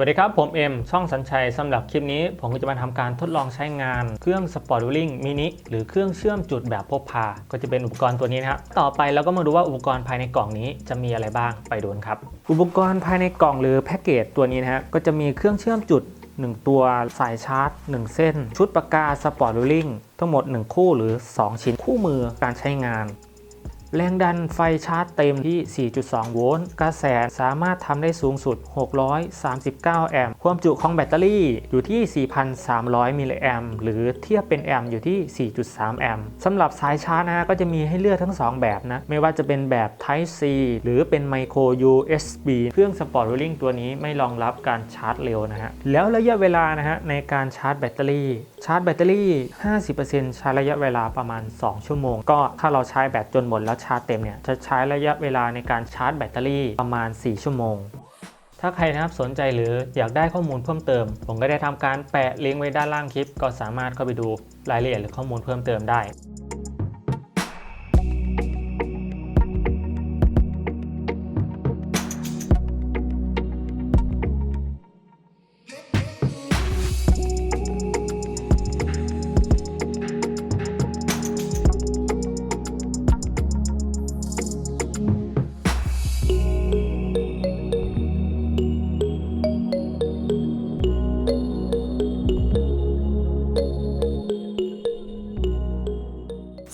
สวัสดีครับ ผมเอ็มช่องสัญชัยสำหรับคลิปนี้ ผมก็จะมาทำการทดลองใช้งานเครื่อง Sport Wheeling Mini หรือเครื่องเชื่อมจุดแบบพกพา ก็จะเป็นอุปกรณ์ตัวนี้นะครับ ต่อไปเราก็มาดูว่าอุปกรณ์ภายในกล่องนี้จะมีอะไรบ้างไปดูนครับ อุปกรณ์ภายในกล่องหรือแพ็กเกจตัวนี้นะฮะก็จะมีเครื่องเชื่อมจุด 1 ตัวสายชาร์จ 1 เส้น ชุดปากกา Sport Wheeling ทั้งหมด 1 คู่หรือ 2 ชิ้นคู่มือการใช้งาน แรงดันไฟชาร์จเต็มที่ 4.2 โวลต์ กระแสสามารถทำได้สูงสุด 639 แอมป์ ความจุของแบตเตอรี่อยู่ที่ 4,300 มิลลิแอมป์ หรือเทียบเป็นแอมป์อยู่ที่ 4.3 แอมป์ สำหรับสายชาร์จนะก็จะมีให้เลือกทั้ง 2 แบบนะ ไม่ว่าจะเป็นแบบ Type C หรือเป็น Micro USB เครื่อง Sport Wheeling ตัวนี้ไม่รองรับการชาร์จเร็วนะฮะ แล้วระยะเวลานะฮะในการชาร์จแบตเตอรี่ชาร์จแบตเตอรี่ 50%ใช้ระยะเวลาประมาณ 2 ชั่วโมง ก็ถ้าเราใช้แบตจนหมดแล้วชาร์จเต็มเนี่ย จะใช้ระยะเวลาในการชาร์จแบตเตอรี่ประมาณ 4 ชั่วโมง ถ้าใครนะครับสนใจหรืออยากได้ข้อมูลเพิ่มเติม ผมก็ได้ทำการแปะลิงก์ไว้ด้านล่างคลิป ก็สามารถเข้าไปดูรายละเอียดหรือข้อมูลเพิ่มเติมได้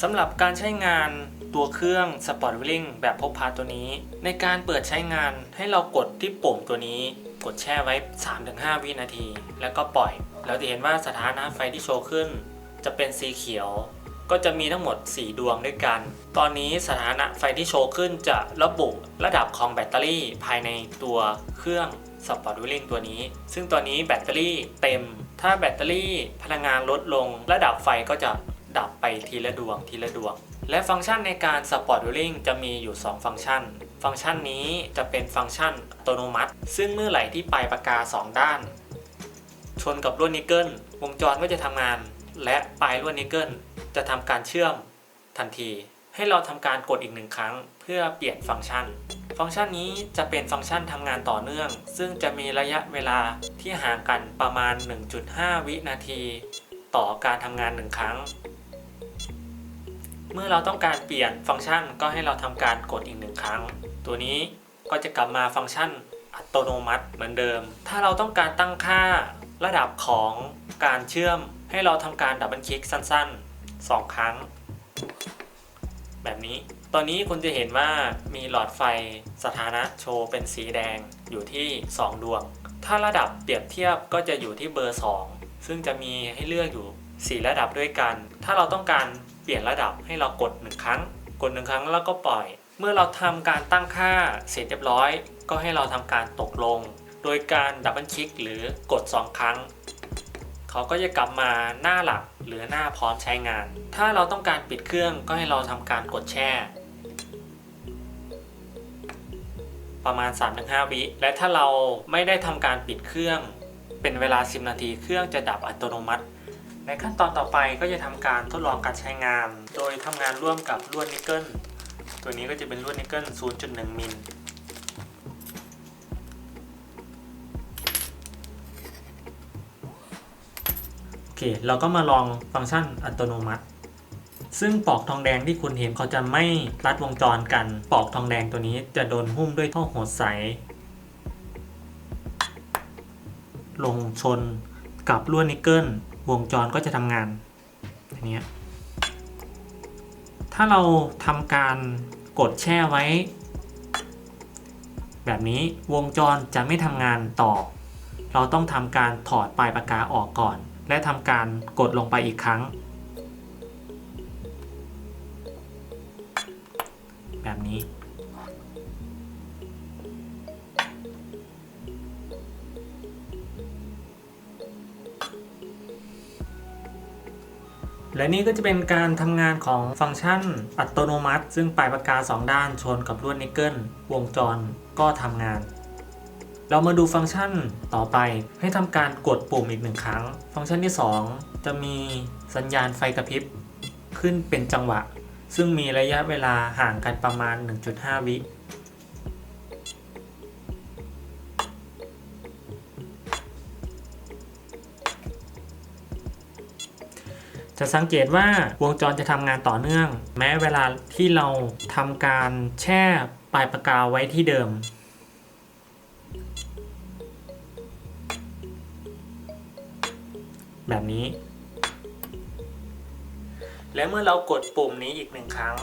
สำหรับการใช้งานตัวเครื่อง Sport Wheeling แบบพกพาตัวนี้ ในการเปิดใช้งานให้เรากดที่ปุ่มตัวนี้ กดแช่ไว้ 3-5 วินาที แล้วก็ปล่อยแล้วจะเห็นว่าสถานะไฟที่โชว์ขึ้น จะเป็นสีเขียว ก็จะมีทั้งหมด 4 ดวงด้วยกัน ตอนนี้สถานะไฟที่โชว์ขึ้นจะระบุระดับของแบตเตอรี่ภายในตัวเครื่อง Sport Wheeling ตัวนี้ ซึ่งตอนนี้แบตเตอรี่เต็ม ถ้าแบตเตอรี่พลังงานลดลง ระดับไฟก็จะ ดับไปทีละดวงทีละดวง และฟังก์ชันในการ Sport Wheeling จะมีอยู่ 2 ฟังก์ชัน ฟังก์ชันนี้จะเป็นฟังก์ชันอัตโนมัติ ซึ่งเมื่อไหร่ที่ปลายปากกา 2 ด้าน ชนกับลวดนิกเกิลวงจรก็จะทำงาน และปลายลวดนิกเกิลจะทำการเชื่อมทันที ให้เราทำการกดอีกหนึ่งครั้ง เพื่อเปลี่ยนฟังก์ชัน ฟังก์ชันนี้จะเป็นฟังก์ชันทำงานต่อเนื่อง ซึ่งจะมีระยะเวลาที่ห่างกันประมาณ 1.5 วินาที ต่อการทำงานหนึ่งครั้ง เมื่อเราต้องการเปลี่ยนฟังก์ชันก็ให้เราทำการกดอีกหนึ่งครั้ง ตัวนี้ก็จะกลับมาฟังก์ชันอัตโนมัติเหมือนเดิม ถ้าเราต้องการตั้งค่าระดับของการเชื่อม ให้เราทำการดับเบิลคลิกสั้นๆ 2 ครั้ง แบบนี้ ตอนนี้คุณจะเห็นว่ามีหลอดไฟสถานะโชว์เป็นสีแดงอยู่ที่ 2 ดวง ถ้าระดับเปรียบเทียบก็จะอยู่ที่เบอร์ 2 ซึ่งจะมีให้เลือกอยู่ 4 ระดับด้วยกัน ถ้าเราต้องการ เปลี่ยนระดับให้เรากด 1 ครั้ง กด 1 ครั้งแล้วก็ปล่อย เมื่อเราทำการตั้งค่าเสร็จเรียบร้อย ก็ให้เราทำการตกลง โดยการดับเบิลคลิกหรือกด 2 ครั้ง เขาก็จะกลับมาหน้าหลักหรือหน้าพร้อมใช้งาน ถ้าเราต้องการปิดเครื่องก็ให้เราทำการกดแช่ ประมาณ 3-5 วิ และถ้าเราไม่ได้ทำการปิดเครื่อง เป็นเวลา 10 นาทีเครื่องจะดับอัตโนมัติ ในขั้นตอนต่อไปก็จะทำการทดลองการใช้งาน โดยทำงานร่วมกับลวดนิกเกิล ตัวนี้ก็จะเป็นลวดนิกเกิล 0.1 มิลโอเค เราก็มาลองฟังก์ชันอัตโนมัติ ซึ่งปลอกทองแดงที่คุณเห็นเขาจะไม่รัดวงจรกันปลอกทองแดงตัวนี้จะโดนหุ้มด้วยท่อหัวใส ลงชนกับลวดนิกเกิล วงจรก็จะทำงานอย่างเนี้ยถ้าเราทำการกดแช่ไว้ แบบนี้วงจรจะไม่ทำงานต่อ เราต้องทำการถอดปลายปากกาออกก่อน และทำการกดลงไปอีกครั้ง และนี่ก็จะเป็นการทำงานของฟังก์ชันอัตโนมัติ ซึ่งปลายปากกา 2 ด้านชนกับลวดนิกเกิลวงจรก็ทำงาน เรามาดูฟังก์ชันต่อไปให้ทำการกดปุ่มอีกหนึ่งครั้ง ฟังก์ชันที่ 2 จะมีสัญญาณไฟกระพริบขึ้นเป็นจังหวะ ซึ่งมีระยะเวลาห่างกันประมาณ 1.5 วิ จะสังเกตว่าวงจรจะทำงานต่อเนื่อง แม้เวลาที่เราทำการแช่ปลายปากกาไว้ที่เดิม แบบนี้ และเมื่อเรากดปุ่มนี้อีกหนึ่งครั้ง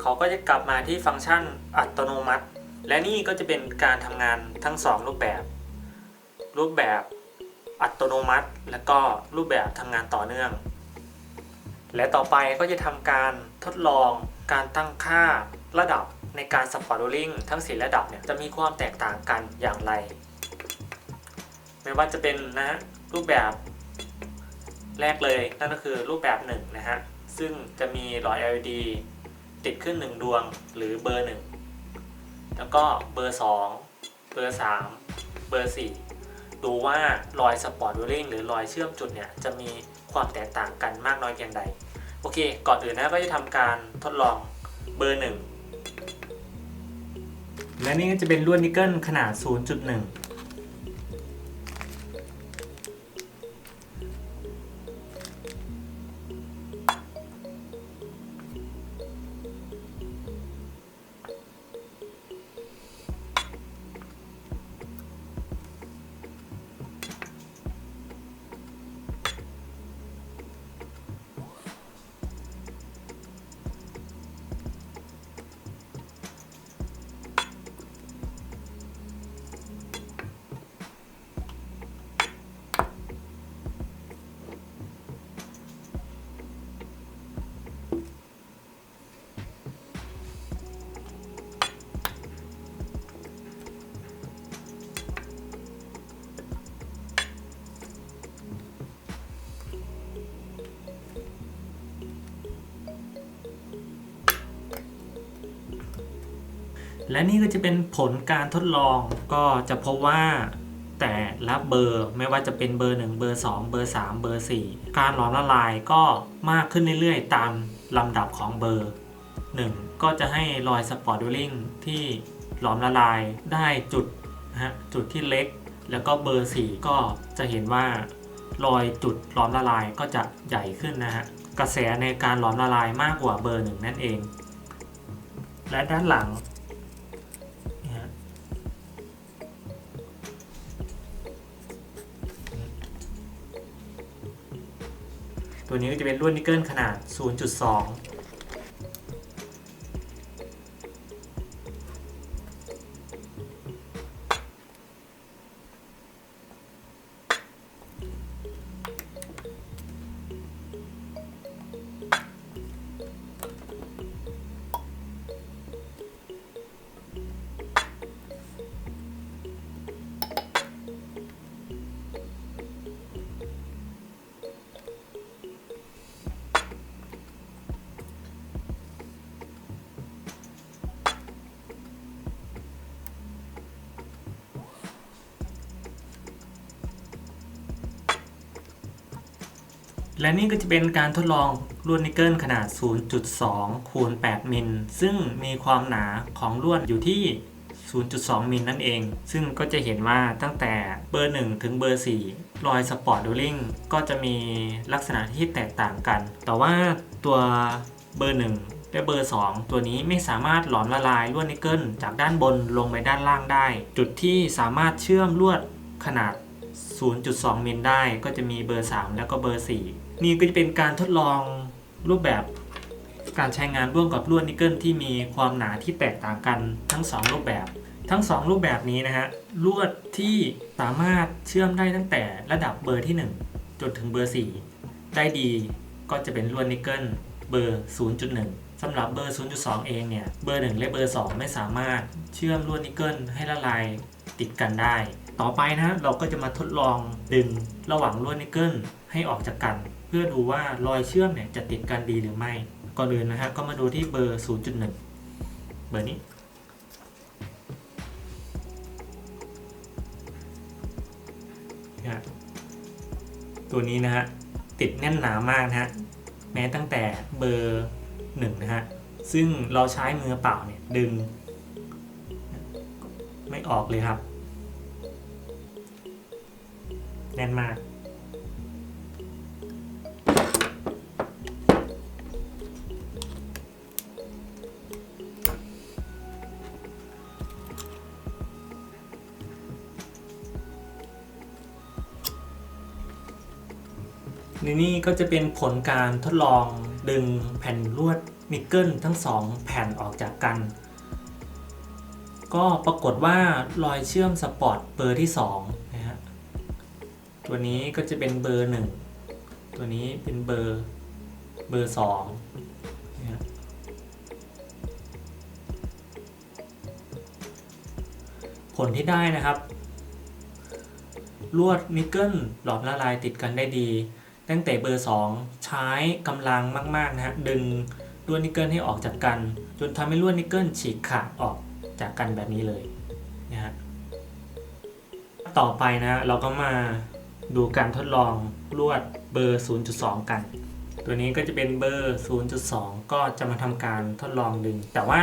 เขาก็จะกลับมาที่ฟังก์ชันอัตโนมัติ และนี่ก็จะเป็นการทำงานทั้งสองรูปแบบ รูปแบบอัตโนมัติ และก็รูปแบบทำงานต่อเนื่อง และต่อไปก็จะทำการทดลองการตั้งค่าระดับในการสปอร์ตโรลลิงทั้งสี่ระดับเนี่ยจะมีความแตกต่างกันอย่างไร ไม่ว่าจะเป็นนะรูปแบบแรกเลยนั่นก็คือรูปแบบหนึ่งนะฮะซึ่งจะมีหลอด LED ติดขึ้น 1 ดวงหรือเบอร์ 1 แล้วก็เบอร์ 2 เบอร์ 3 เบอร์ 4 ดูว่ารอยสปอร์ตวิลลิ่งหรือรอยเชื่อมจุดเนี่ยจะมี ความแตกต่างกันมากน้อยเพียงใด โอเค ก่อนอื่นนะก็จะทำการทดลองเบอร์1และนี่ก็จะเป็นลวดนิกเกิลขนาด 0.1 และนี่ก็จะเป็นผลการทดลองก็จะพบว่าแต่ละเบอร์ไม่ว่าจะเป็นเบอร์ 1 เบอร์ 2 เบอร์ 3 เบอร์ 4 การหลอมละลายก็มากขึ้นเรื่อยๆ ตามลำดับของเบอร์ 1 ก็จะให้รอยสปอร์ตดูลิงที่หลอมละลายได้จุดนะฮะจุดที่เล็ก แล้วก็เบอร์ 4 ก็จะเห็นว่ารอยจุดหลอมละลายก็จะใหญ่ขึ้นนะฮะกระแสในการหลอมละลายมากกว่าเบอร์ 1 นั่นเอง และด้านหลัง ตัวนี้ก็จะเป็นลวดนิกเกิลขนาด 0.2 และนี่ก็จะเป็นการทดลองลวดนิกเกิลขนาด 0.2 คูณ 8 มิล ซึ่งมีความหนาของลวดอยู่ที่ 0.2 มิลนั่นเอง ซึ่งก็จะเห็นว่าตั้งแต่เบอร์ 1 ถึงเบอร์ 4 รอยสปอร์ตดูลิงก็จะมีลักษณะที่แตกต่างกัน แต่ว่าตัวเบอร์ 1 และเบอร์ 2 ตัวนี้ไม่สามารถหลอมละลายลวดนิกเกิลจากด้านบนลงไปด้านล่างได้ จุดที่สามารถเชื่อมลวดขนาด 0.2 มิลได้ก็จะมีเบอร์ 3 แล้วก็เบอร์ 4 นี่ก็จะเป็นการทดลองรูปแบบการใช้งานร่วมกับลวดนิกเกิลที่มีความหนาที่แตกต่างกันทั้ง 2 รูปแบบ ทั้ง 2 รูปแบบนี้นะฮะลวดที่สามารถเชื่อมได้ตั้งแต่ระดับเบอร์ที่ 1 จนถึงเบอร์ 4 ได้ดีก็จะเป็นลวดนิกเกิลเบอร์ 0.1สำหรับเบอร์ 0.2 เองเนี่ย เบอร์ 1 และเบอร์ 2 ไม่สามารถเชื่อมลวดนิกเกิลให้ละลายติดกันได้ ต่อไปนะเราก็จะมาทดลองดึงระหว่างลวดนิกเกิลให้ออกจากกัน เพื่อดูว่ารอยเชื่อมเนี่ยจะติดกันดีหรือไม่ ก่อนอื่นนะฮะก็มาดูที่เบอร์ 0.1 เบอร์นี้ ตัวนี้นะฮะติดแน่นหนามากนะฮะแม้ตั้งแต่เบอร์หนึ่งนะฮะซึ่งเราใช้มือเปล่าเนี่ยดึง ไม่ออกเลยครับ แน่นมาก นี่ก็จะเป็นผลการทดลองดึงแผ่นลวดนิกเกิลทั้งสองแผ่นออกจากกัน ก็ปรากฏว่ารอยเชื่อมสปอร์ตเบอร์ที่2นะฮะตัวนี้ก็จะเป็นเบอร์ 1 ตัวนี้เป็นเบอร์เบอร์2นะผลที่ได้นะครับลวดนิกเกิลหลอมละลายติดกันได้ดี ตั้งแต่เบอร์ 2 ใช้กำลังมากๆนะฮะดึงลวดนิกเกิลให้ออกจากกัน จนทำให้ลวดนิกเกิลฉีกขาดออกจากกันแบบนี้เลยนะฮะต่อไปนะเราก็มาดูการทดลองลวดเบอร์ 0.2 กัน ตัวนี้ก็จะเป็นเบอร์ 0.2 ก็จะมาทำการทดลองดึง แต่ว่า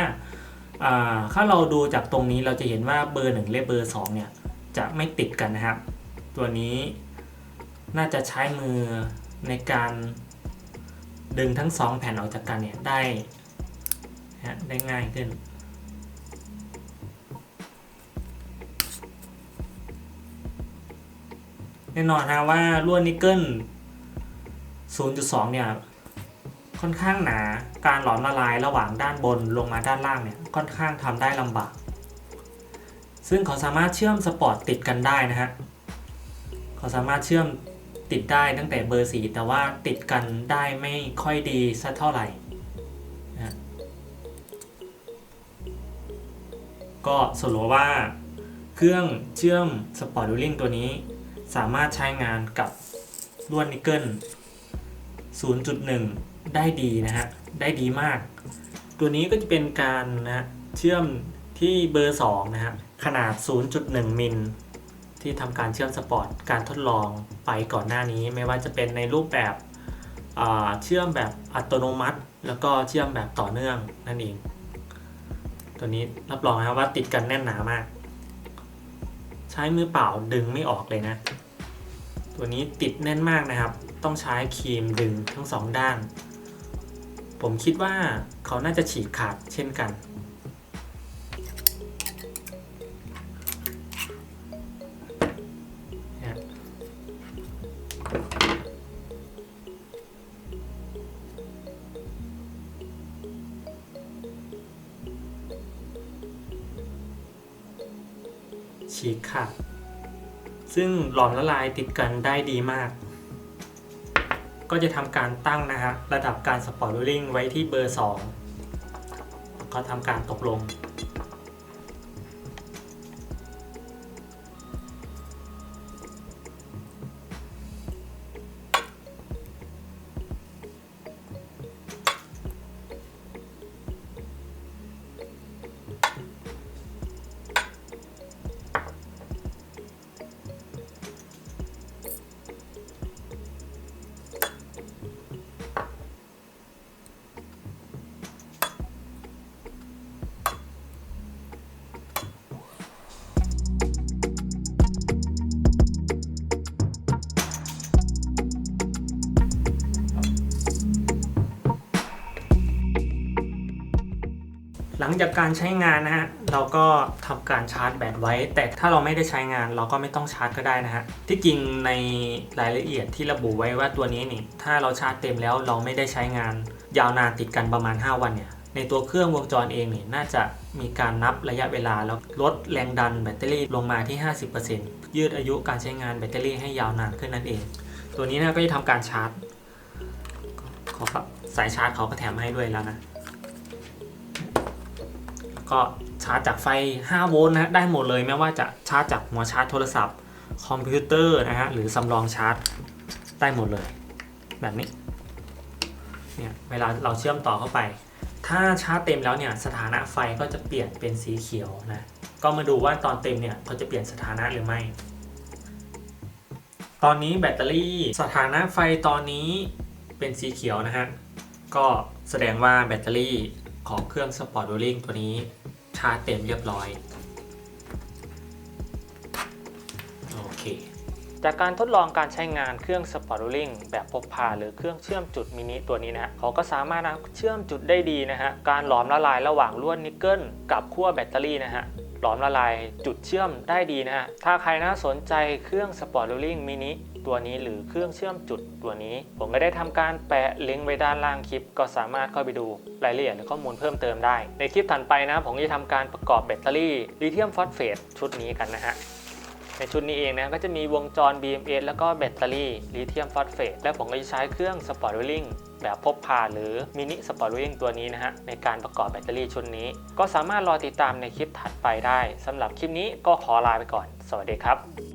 อ่าถ้าเราดูจากตรงนี้เราจะเห็นว่าเบอร์ 1 และเบอร์ 2 เนี่ยจะไม่ติดกันนะครับ ตัวนี้ น่าจะใช้มือในการดึงทั้งสองแผ่นออกจากกันเนี่ยได้ได้ง่ายขึ้น แน่นอนนะว่าลวดนิกเกิล 0.2 เนี่ย ค่อนข้างหนา การหลอมละลายระหว่างด้านบนลงมาด้านล่างเนี่ย ค่อนข้างทำได้ลำบาก ซึ่งเขาสามารถเชื่อมสปอร์ตติดกันได้นะฮะ เขาสามารถเชื่อม ติดได้ตั้งแต่เบอร์สีแต่ว่าติดกันได้ไม่ค่อยดีสักเท่าไหร่นะก็สรุปว่า เครื่องเชื่อมสปอร์ตดูลิงตัวนี้ สามารถใช้งานกับลวดนิกเกิล 0.1 ได้ดีนะฮะ ได้ดีมาก ตัวนี้ก็จะเป็นการนะฮะเชื่อมที่เบอร์ 2 นะฮะ ขนาด 0.1 มิล ที่ทำการเชื่อมสปอร์ตการทดลองไปก่อนหน้านี้ ไม่ว่าจะเป็นในรูปแบบเชื่อมแบบอัตโนมัติ แล้วก็เชื่อมแบบต่อเนื่องนั่นเอง ตัวนี้รับรองนะครับว่าติดกันแน่นหนามาก ใช้มือเปล่าดึงไม่ออกเลยนะ ตัวนี้ติดแน่นมากนะครับ ต้องใช้ครีมดึงทั้งสองด้าน ผมคิดว่าเขาน่าจะฉีกขาดเช่นกัน ฉีกขาด ซึ่งหลอมละลายติดกันได้ดีมาก ก็จะทำการตั้งนะฮะ ระดับการสปอร์ตโรลลิ่งไว้ที่เบอร์ 2 ก็ทำการตกลง จากการใช้งานนะฮะเราก็ทำการชาร์จแบตไว้ แต่ถ้าเราไม่ได้ใช้งานเราก็ไม่ต้องชาร์จก็ได้นะฮะที่จริงในรายละเอียดที่ระบุไว้ว่าตัวนี้นี่ถ้าเราชาร์จเต็มแล้วเราไม่ได้ใช้งาน ยาวนานติดกันประมาณ 5 วันเนี่ยในตัวเครื่องวงจรเองนี่น่าจะมีการนับระยะเวลาแล้วลดแรงดันแบตเตอรี่ลงมาที่ 50%ยืดอายุการใช้งานแบตเตอรี่ให้ยาวนานขึ้นนั่นเอง ตัวนี้นะก็จะทำการชาร์จขอครับสายชาร์จเขาก็แถมให้ด้วยแล้วนะ ก็ชาร์จจากไฟ 5 โวลต์นะได้หมดเลยไม่ว่าจะชาร์จจากหัวชาร์จโทรศัพท์ คอมพิวเตอร์นะฮะหรือสำรองชาร์จได้หมดเลย แบบนี้เนี่ยเวลาเราเชื่อมต่อเข้าไป ถ้าชาร์จเต็มแล้วเนี่ยสถานะไฟก็จะเปลี่ยนเป็นสีเขียวนะก็มาดูว่าตอนเต็มเนี่ยเขาจะเปลี่ยนสถานะหรือไม่ ตอนนี้แบตเตอรี่สถานะไฟตอนนี้เป็นสีเขียวนะฮะก็แสดงว่าแบตเตอรี่ของเครื่อง Sport d u e l i n g ตัวนี้ ชาร์จเต็มเรียบร้อย โอเค จากการทดลองการใช้งานเครื่อง Sport d u e l i n g แบบพกพาหรือเครื่องเชื่อมจุดมินิตัวนี้นะฮะเขาก็สามารถนะเชื่อมจุดได้ดีนะฮะ การหลอมละลายระหว่างลวดนิกเกิลกับขั้วแบตเตอรี่นะฮะหลอมละลายจุดเชื่อมได้ดีนะฮะ ถ้าใครน่าสนใจเครื่อง Sport Rolling Mini ตัวนี้หรือเครื่องเชื่อมจุดตัวนี้ ผมก็ได้ทำการแปะลิงก์ไว้ด้านล่างคลิป ก็สามารถเข้าไปดูรายละเอียดและข้อมูลเพิ่มเติมได้ ในคลิปถัดไปนะผมจะทำการประกอบแบตเตอรี่ลิเธียมฟอสเฟตชุดนี้กันนะฮะในชุดนี้เองนะก็จะมีวงจร BMS แล้วก็แบตเตอรี่ลิเธียมฟอสเฟตและผมก็จะใช้เครื่อง Sport Rolling แบบพกพาหรือมินิ Sport Rolling ตัวนี้นะฮะในการประกอบแบตเตอรี่ชุดนี้ ก็สามารถรอติดตามในคลิปถัดไปได้สำหรับคลิปนี้ก็ขอลาไปก่อน สวัสดีครับ